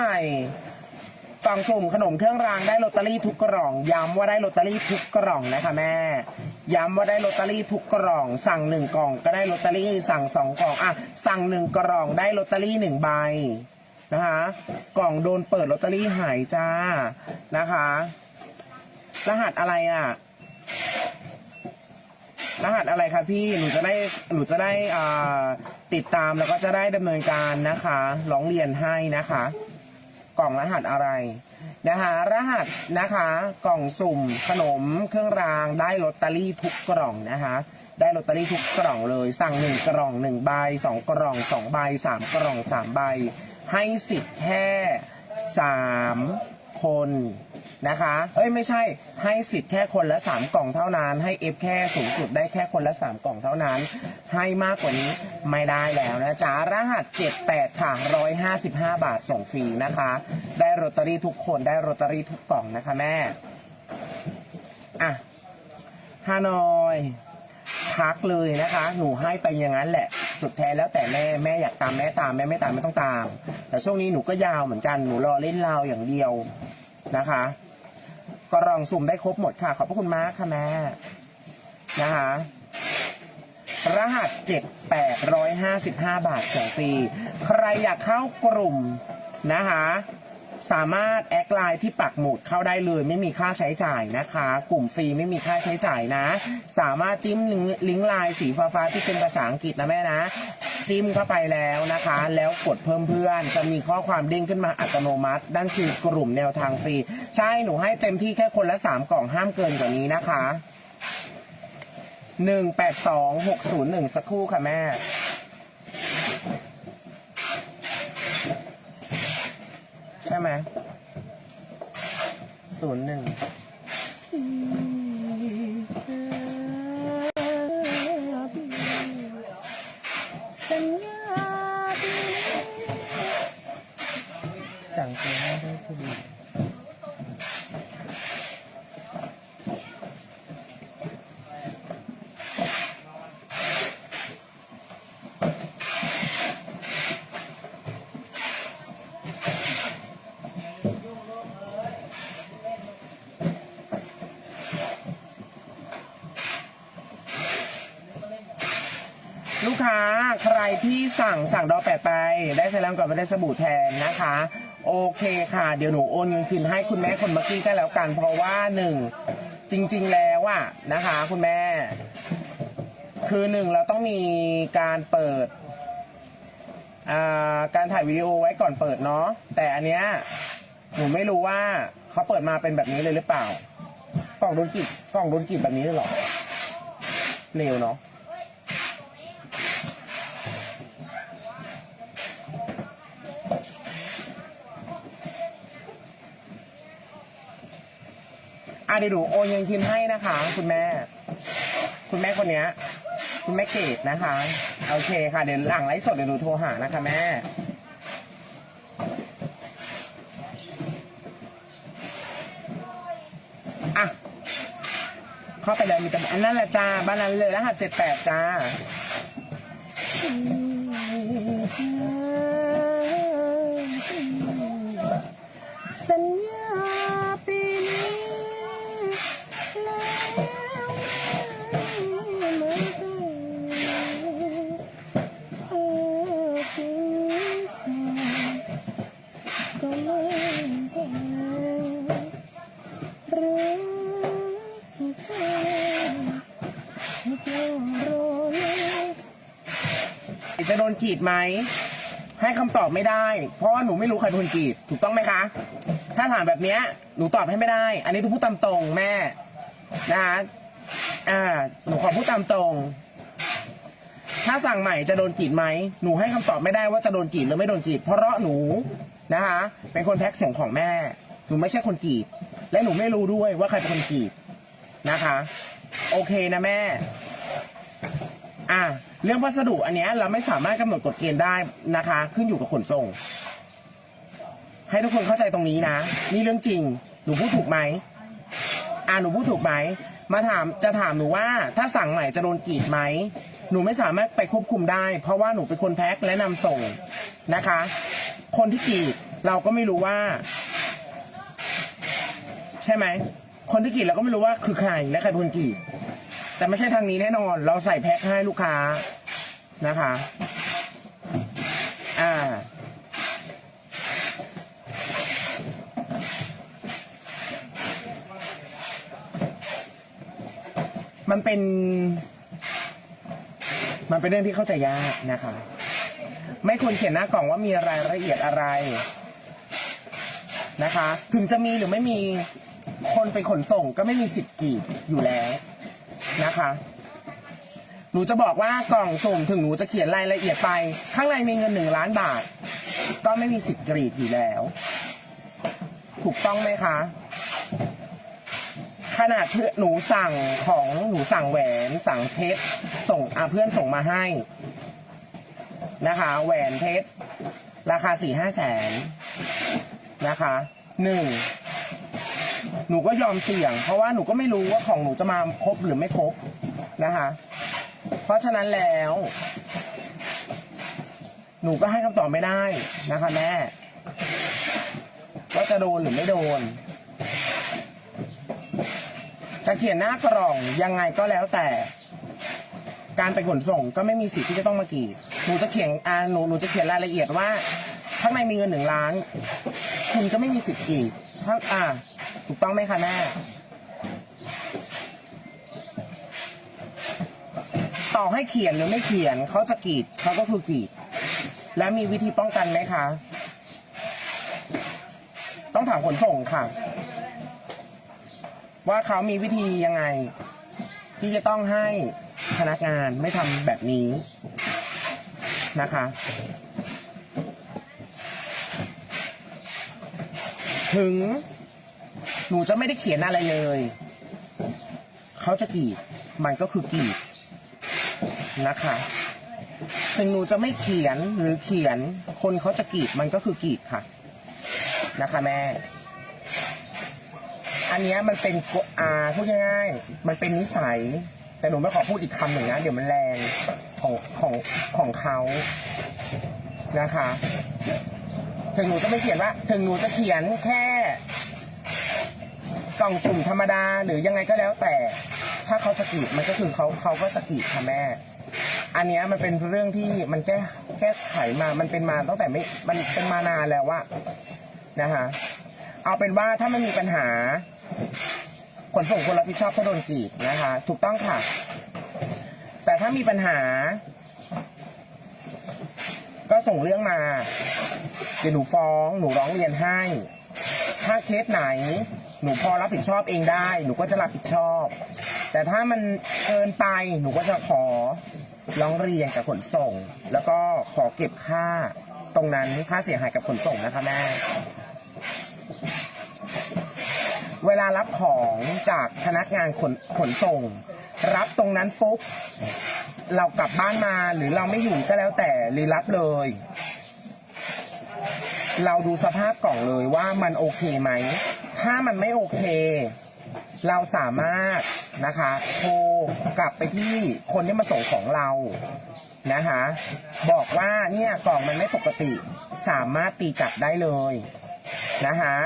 ใช่กล่องสุ่มขนมเครื่องรางได้ลอตเตอรี่ทุกกล่อง ย้ำว่าได้ลอตเตอรี่ทุกกล่องนะคะแม่ ย้ำว่าได้ลอตเตอรี่ทุกกล่อง สั่งหนึ่งกล่องก็ได้ลอตเตอรี่สั่งสองกล่องอะสั่งหนึ่งกล่องได้ลอตเตอรี่หนึ่งใบนะคะ กล่องโดนเปิดลอตเตอรี่หายจ้านะคะ รหัสอะไรอะ รหัสอะไรคะพี่หนูจะได้หนูจะได้อ่าติดตามแล้วก็จะได้ดำเนินการนะคะร้องเรียนให้นะคะ กล่องรหัสอะไรนะคะรหัสนะคะกล่องสุ่มขนมเครื่องรางได้ลอตเตอรี่ทุกกล่องนะคะได้ลอตเตอรี่ทุกกล่องเลย สั่งหนึ่งกล่องหนึ่งใบสองกล่องสองใบสามกล่องสามใบ ให้สิทธิ์แค่สามคน นะคะ เอ้ยไม่ใช่ให้สิทธิ์แค่คนละสามกล่องเท่านั้น ให้เอฟแค่สูงสุดได้แค่คนละสามกล่องเท่านั้น ให้มากกว่านี้ไม่ได้แล้วนะจ๊ะรหัส 78 ค่ะ 155 บาทส่งฟรีนะคะ ได้โรตารี่ทุกคนได้โรตารี่ทุกกล่องนะคะแม่อะฮานอยทักเลยนะคะ หนูให้ไปอย่างนั้นแหละ สุดแท้แล้วแต่แม่แม่อยากตามแม่ตามแม่ไม่ตามไม่ต้องตาม แต่ช่วงนี้หนูก็ยาวเหมือนกันหนูรอเล่นราวอย่างเดียวนะคะ ก็รองสุ่มได้ครบหมดค่ะ ขอบพระคุณมากค่ะแม่นะคะรหัส 7855 บาทส่งฟรี ใครอยากเข้ากลุ่มนะคะ สามารถแอดไลน์ที่ปักหมุดเข้าได้เลย ไม่มีค่าใช้จ่ายนะคะ กลุ่มฟรีไม่มีค่าใช้จ่ายนะ สามารถจิ้มลิงก์ไลน์สีฟ้าๆที่เป็นภาษาอังกฤษนะแม่นะ จิ้มเข้าไปแล้วนะคะ แล้วกดเพิ่มเพื่อน จะมีข้อความเด้งขึ้นมาอัตโนมัตินั่นคือกลุ่มแนวทางฟรี ใช่หนูให้เต็มที่แค่คนละ 3 กล่องห้ามเกินกว่านี้นะคะหนึ่งแปดสองหกศูนย์หนึ่งสักครู่ค่ะแม่ ช่ไหมศูนย์หนึ่ง สัญญาดี สั่งซื้อให้ได้สิริลูกค้า ใครที่สั่งสั่งดอแปดไป ได้เซรั่มก่อนไปได้สบู่แทนนะคะ โอเคค่ะ เดี๋ยวหนูโอนเงินคืนให้คุณแม่คนเมื่อกี้ก็แล้วกัน เพราะว่าหนึ่งจริง ๆ แล้วอะนะคะ คุณแม่ คือหนึ่งเราต้องมีการเปิดาการถ่ายวิดีโอไว้ก่อนเปิดเนาะแต่อันเนี้ยหนูไม่รู้ว่าเขาเปิดมาเป็นแบบนี้เลยหรือเปล่า กล่องโดนกรีดกล่องโดนกรีดแบบนี้เลยเหรอเร็วเนาะ อะเดี๋ยวหนูโอนเงินคืนให้นะคะ คุณแม่ คุณแม่คนเนี้ย คุณแม่เกดนะคะ โอเคค่ะ เดี๋ยวหลังไลฟ์สดเดี๋ยวหนูโทรหานะคะแม่ อะ เข้าไปเลยมีแต่อันนั้นแหละจ้า บ้านนั้นเลยรหัสเจ็ดแปดจ้า สัญญ จะโดนกรีดไหม ให้คำตอบไม่ได้ เพราะว่าหนูไม่รู้ใครเป็นคนกรีดถูกต้องไหมคะ ถ้าถามแบบเนี้ยหนูตอบให้ไม่ได้ อันนี้ทุกพูดตามตรงแม่นะคะอ่าหนูขอพูดตามตรง ถ้าสั่งใหม่จะโดนกรีดไหม หนูให้คำตอบไม่ได้ว่าจะโดนกรีดหรือไม่โดนกรีดเพราะหนูนะคะ เป็นคนแพ็คส่งของแม่ หนูไม่ใช่คนกรีดและหนูไม่รู้ด้วยว่าใครเป็นคนกรีดนะคะ โอเคนะแม่ อะเรื่องวัสดุอันเนี้ยเราไม่สามารถกำหนดกฎเกณฑ์ได้นะคะ ขึ้นอยู่กับขนส่ง ให้ทุกคนเข้าใจตรงนี้นะ นี่เรื่องจริง หนูพูดถูกไหมอะหนูพูดถูกไหมมาถามจะถามหนูว่าถ้าสั่งใหม่จะโดนกรีดไหมหนูไม่สามารถไปควบคุมได้ เพราะว่าหนูเป็นคนแพ็คและนำส่งนะคะ คนที่กรีดเราก็ไม่รู้ว่า ใช่ไหม คนที่กรีดเราก็ไม่รู้ว่าคือใครและใครเป็นคนกรีด แต่ไม่ใช่ทางนี้แน่นอน เราใส่แพ็คให้ลูกค้านะคะ อ่า มันเป็น มันเป็นเรื่องที่เข้าใจยากนะคะ ไม่ควรเขียนหน้ากล่องว่ามีรายละเอียดอะไรนะคะ ถึงจะมีหรือไม่มีคนไปขนส่งก็ไม่มีสิทธิ์กีดอยู่แล้ว นะคะ หนูจะบอกว่ากล่องสุ่มถึงหนูจะเขียนรายละเอียดไป ข้างในมีเงินหนึ่งล้านบาท ก็ไม่มีสิทธิ์กรีดอยู่แล้ว ถูกต้องไหมคะ ขนาดเพื่อหนูสั่งของหนูสั่งแหวนสั่งเพชรส่งอาเพื่อนส่งมาให้นะคะ แหวนเพชรราคาสี่ห้าแสนนะคะหนึ่ง หนูก็ยอมเสี่ยง เพราะว่าหนูก็ไม่รู้ว่าของหนูจะมาครบหรือไม่ครบนะคะ เพราะฉะนั้นแล้ว หนูก็ให้คำตอบไม่ได้นะคะแม่ว่าจะโดนหรือไม่โดน จะเขียนหน้ากล่องยังไงก็แล้วแต่ การไปขนส่งก็ไม่มีสิทธิ์ที่จะต้องมากรีดหนูจะเขียนอ่าหนูหนูจะเขียนรายละเอียดว่าข้างในมีเงินหนึ่งล้าน คุณก็ไม่มีสิทธิ์กรีดถ้าอ่า ถูกต้องไหมคะแม่ ต่อให้เขียนหรือไม่เขียนเขาจะกรีดเขาก็คือกรีด และมีวิธีป้องกันไหมคะ ต้องถามขนส่งค่ะ ว่าเขามีวิธียังไง ที่จะต้องให้พนักงานไม่ทำแบบนี้นะคะถึง หนูจะไม่ได้เขียนอะไรเลย เขาจะกรีดมันก็คือกรีดนะคะถึงหนูจะไม่เขียนหรือเขียน คนเขาจะกรีดมันก็คือกรีดค่ะ นะคะแม่ อันนี้มันเป็นอาพูดง่ายๆมันเป็นนิสัย แต่หนูไม่ขอพูดอีกคำหนึ่งนะเดี๋ยวมันแรงของของของเขานะคะ ถึงหนูจะไม่เขียนว่า ถึงหนูจะเขียนแค่ กล่องสุ่มธรรมดาหรือยังไงก็แล้วแต่ ถ้าเขาจะกรีดมันก็คือเขาเขาก็จะกรีดค่ะแม่ อันเนี้ยมันเป็นเรื่องที่มันแก้แก้ไขมา มันเป็นมาตั้งแต่ไม่ มันเป็นมานานแล้วว่านะคะเอาเป็นว่าถ้าไม่มีปัญหา ขนส่งคนรับผิดชอบก็โดนกรีดนะคะ ถูกต้องค่ะ แต่ถ้ามีปัญหา ก็ส่งเรื่องมาเดี๋ยวหนูฟ้อง หนูร้องเรียนให้ ถ้าเคสไหน หนูพอรับผิดชอบเองได้ หนูก็จะรับผิดชอบ แต่ถ้ามันเกินไปหนูก็จะขอร้องเรียนกับขนส่ง แล้วก็ขอเก็บค่าตรงนั้นค่าเสียหายกับขนส่งนะคะแม่เวลารับของจากพนักงานขนขนส่ง รับตรงนั้นปุ๊บเรากลับบ้านมาหรือเราไม่อยู่ก็แล้วแต่หรือรับเลย เราดูสภาพกล่องเลยว่ามันโอเคไหม ถ้ามันไม่โอเค เราสามารถนะคะโทรกลับไปที่คนที่มาส่งของเรานะคะบอกว่าเนี่ยกล่องมันไม่ปกติ สามารถตีกลับได้เลยนะคะ